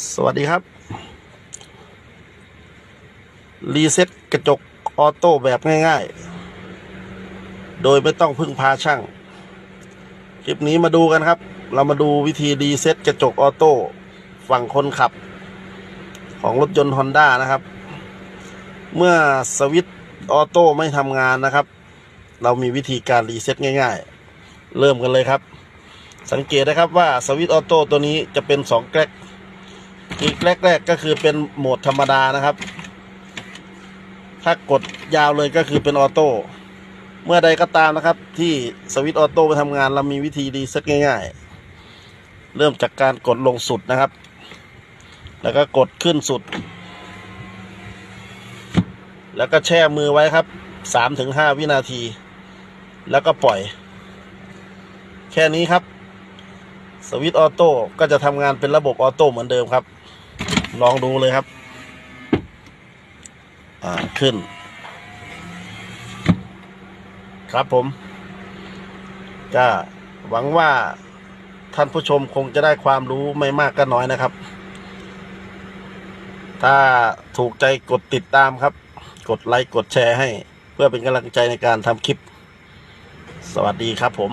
สวัสดีครับ รีเซ็ตกระจกออโต้แบบง่ายๆ โดยไม่ต้องพึ่งพาช่าง คลิปนี้มาดูกันครับ เรามาดูวิธีรีเซ็ตกระจกออโต้ฝั่งคนขับ ของรถยนต์ Honda นะครับ เมื่อสวิตช์ออโต้ไม่ทำงานนะครับ เรามีวิธีการรีเซ็ตง่ายๆ เริ่มกันเลยครับ สังเกตนะครับว่าสวิตช์ออโต้ตัวนี้จะเป็นสองแกลก อีกแรก ๆ ก็คือเป็นโหมดธรรมดานะครับ ถ้ากดยาวเลยก็คือเป็นออโต้เมื่อใดก็ตามนะครับ ที่สวิตช์ออโต้ไปทำงานเรามีวิธีรีเซ็ตง่ายๆ เริ่มจากการกดลงสุดนะครับ แล้วก็กดขึ้นสุด แล้วก็แช่มือไว้ครับสามถึงห้าวินาที แล้วก็ปล่อย แค่นี้ครับ สวิตช์ออโต้ก็จะทำงานเป็นระบบออโต้เหมือนเดิมครับ ลองดูเลยครับ อ่าขึ้น ครับผม ก็หวังว่าท่านผู้ชมคงจะได้ความรู้ไม่มากก็น้อยนะครับ ถ้าถูกใจกดติดตามครับ กดไลค์กดแชร์ให้ เพื่อเป็นกำลังใจในการทำคลิป สวัสดีครับผม